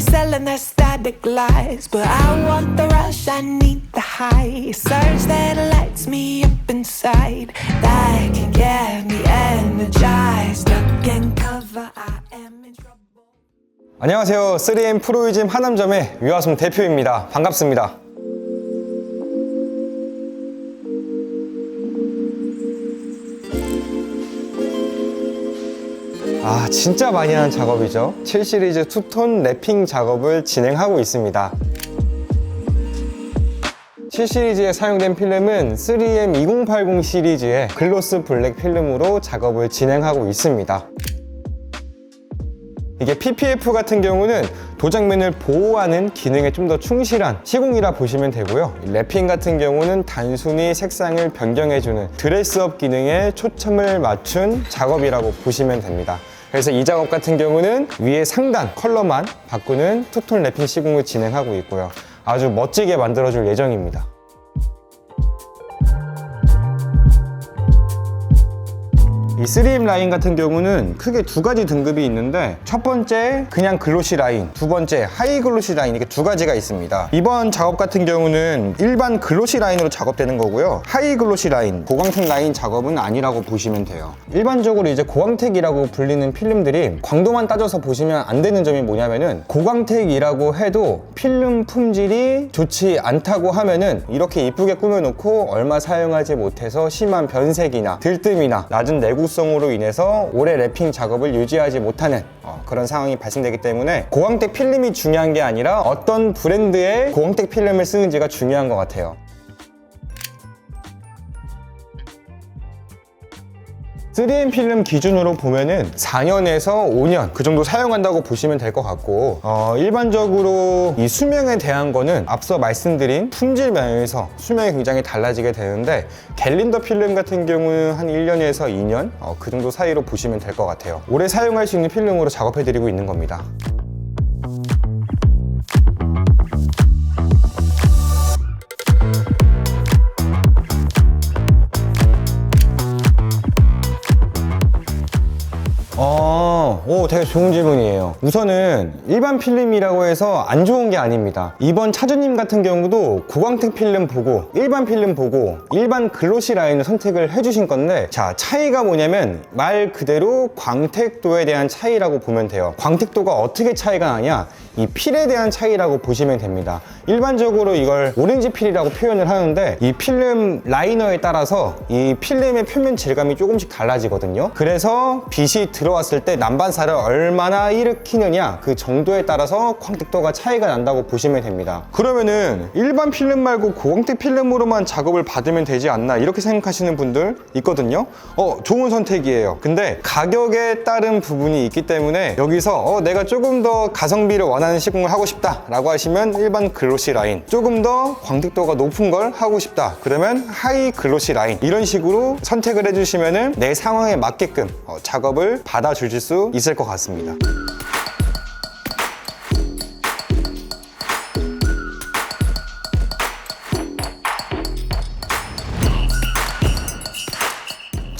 selling their static lies. But I want the rush, I need the high. Surge that lights me up inside. That can get me energized. Duck and cover, I am in trouble. 안녕하세요. 3M 프로이즘 하남점의 유하솜 대표입니다. 반갑습니다. 아, 진짜 많이 하는 작업이죠. 7 시리즈 투톤 랩핑 작업을 진행하고 있습니다. 7 시리즈에 사용된 필름은 3M 2080 시리즈의 글로스 블랙 필름으로 작업을 진행하고 있습니다. 이게 PPF 같은 경우는 도장면을 보호하는 기능에 좀 더 충실한 시공이라 보시면 되고요. 이 랩핑 같은 경우는 단순히 색상을 변경해주는 드레스업 기능에 초점을 맞춘 작업이라고 보시면 됩니다. 그래서 이 작업 같은 경우는 위에 상단 컬러만 바꾸는 투톤 랩핑 시공을 진행하고 있고요. 아주 멋지게 만들어줄 예정입니다. 3M 라인 같은 경우는 크게 두 가지 등급이 있는데 첫 번째 그냥 글로시 라인, 두 번째 하이 글로시 라인 이렇게 두 가지가 있습니다. 이번 작업 같은 경우는 일반 글로시 라인으로 작업되는 거고요. 하이 글로시 라인, 고광택 라인 작업은 아니라고 보시면 돼요. 일반적으로 이제 고광택이라고 불리는 필름들이 광도만 따져서 보시면 안 되는 점이 뭐냐면은 고광택이라고 해도 필름 품질이 좋지 않다고 하면은 이렇게 이쁘게 꾸며놓고 얼마 사용하지 못해서 심한 변색이나 들뜸이나 낮은 내구성 으로 인해서 오래 랩핑 작업을 유지하지 못하는 어, 그런 상황이 발생되기 때문에 고광택 필름이 중요한 게 아니라 어떤 브랜드의 고광택 필름을 쓰는지가 중요한 것 같아요. 3M 필름 기준으로 보면은 4년에서 5년 그 정도 사용한다고 보시면 될 것 같고 어, 일반적으로 이 수명에 대한 거는 앞서 말씀드린 품질 면에서 수명이 굉장히 달라지게 되는데 갤린더 필름 같은 경우는 한 1년에서 2년 어, 그 정도 사이로 보시면 될 것 같아요. 오래 사용할 수 있는 필름으로 작업해 드리고 있는 겁니다 좋은 질문이에요. 우선은 일반 필름이라고 해서 안 좋은 게 아닙니다. 이번 차주님 같은 경우도 고광택 필름 보고 일반 필름 보고 일반 글로시 라인을 선택을 해주신 건데 자, 차이가 뭐냐면 말 그대로 광택도에 대한 차이라고 보면 돼요. 광택도가 어떻게 차이가 나냐? 이 필에 대한 차이라고 보시면 됩니다. 일반적으로 이걸 오렌지 필이라고 표현을 하는데 이 필름 라이너에 따라서 이 필름의 표면 질감이 조금씩 달라지거든요. 그래서 빛이 들어왔을 때 난반사를 얼마나 일으키느냐 그 정도에 따라서 광택도가 차이가 난다고 보시면 됩니다. 그러면은 일반 필름 말고 고광택 필름으로만 작업을 받으면 되지 않나 이렇게 생각하시는 분들 있거든요. 어, 좋은 선택이에요. 근데 가격에 따른 부분이 있기 때문에 여기서 어, 내가 조금 더 가성비를 원하는 시공을 하고 싶다 라고 하시면 일반 글로시 라인 조금 더 광택도가 높은 걸 하고 싶다 그러면 하이 글로시 라인 이런 식으로 선택을 해주시면은 내 상황에 맞게끔 어, 작업을 받아 주실 수 있을 것 같습니다. 같습니다.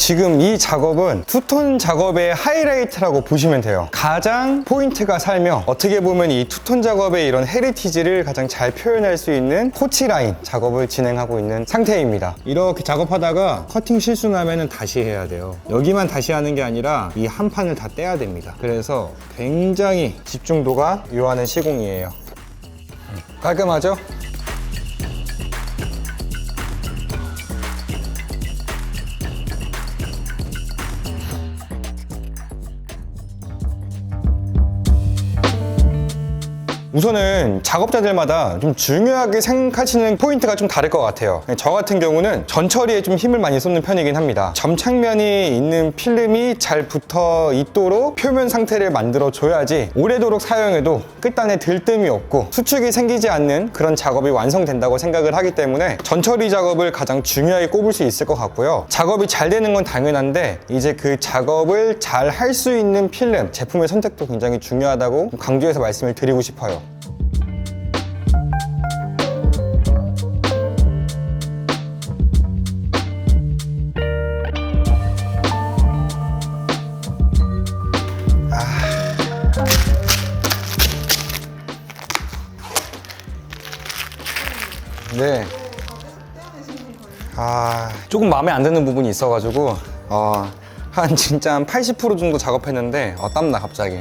지금 이 작업은 투톤 작업의 하이라이트라고 보시면 돼요. 가장 포인트가 살며 어떻게 보면 이 투톤 작업의 이런 헤리티지를 가장 잘 표현할 수 있는 코치 라인 작업을 진행하고 있는 상태입니다. 이렇게 작업하다가 커팅 실수 나면은 다시 해야 돼요. 여기만 다시 하는 게 아니라 이 한 판을 다 떼야 됩니다. 그래서 굉장히 집중도가 요하는 시공이에요. 깔끔하죠? 우선은 작업자들마다 좀 중요하게 생각하시는 포인트가 좀 다를 것 같아요. 저 같은 경우는 전 처리에 좀 힘을 많이 쏟는 편이긴 합니다. 점착면이 있는 필름이 잘 붙어 있도록 표면 상태를 만들어 줘야지 오래도록 사용해도 끝단에 들뜸이 없고 수축이 생기지 않는 그런 작업이 완성된다고 생각을 하기 때문에 전 처리 작업을 가장 중요하게 꼽을 수 있을 것 같고요. 작업이 잘 되는 건 당연한데 이제 그 작업을 잘 할 수 있는 필름 제품의 선택도 굉장히 중요하다고 강조해서 말씀을 드리고 싶어요. 네. 아, 조금 마음에 안 드는 부분이 있어가지고, 어, 한 진짜 한 80% 정도 작업했는데, 어, 땀나, 갑자기.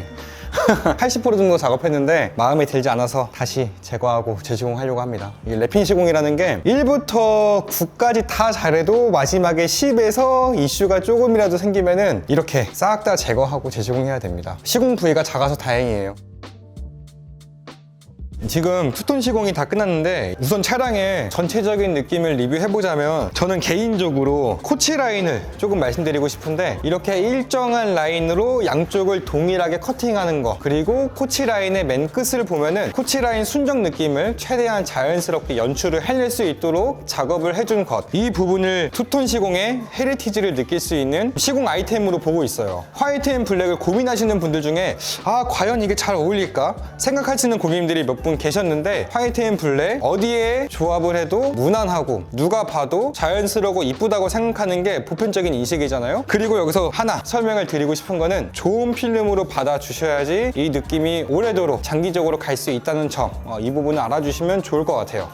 80% 정도 작업했는데 마음에 들지 않아서 다시 제거하고 재시공하려고 합니다. 이 랩핑 시공이라는 게 1부터 9까지 다 잘해도 마지막에 10에서 이슈가 조금이라도 생기면은 이렇게 싹 다 제거하고 재시공해야 됩니다. 시공 부위가 작아서 다행이에요. 지금 투톤 시공이 다 끝났는데 우선 차량의 전체적인 느낌을 리뷰해보자면 저는 개인적으로 코치 라인을 조금 말씀드리고 싶은데 이렇게 일정한 라인으로 양쪽을 동일하게 커팅하는 거 그리고 코치 라인의 맨 끝을 보면은 코치 라인 순정 느낌을 최대한 자연스럽게 연출을 해낼 수 있도록 작업을 해준 것. 이 부분을 투톤 시공의 헤리티지를 느낄 수 있는 시공 아이템으로 보고 있어요. 화이트 앤 블랙을 고민하시는 분들 중에 아 과연 이게 잘 어울릴까 생각하시는 고객님들이 몇분 계셨는데 화이트 앤 블랙 어디에 조합을 해도 무난하고 누가 봐도 자연스러우고 이쁘다고 생각하는 게 보편적인 인식이잖아요. 그리고 여기서 하나 설명을 드리고 싶은 거는 좋은 필름으로 받아주셔야지 이 느낌이 오래도록 장기적으로 갈 수 있다는 점. 어, 이 부분을 알아주시면 좋을 것 같아요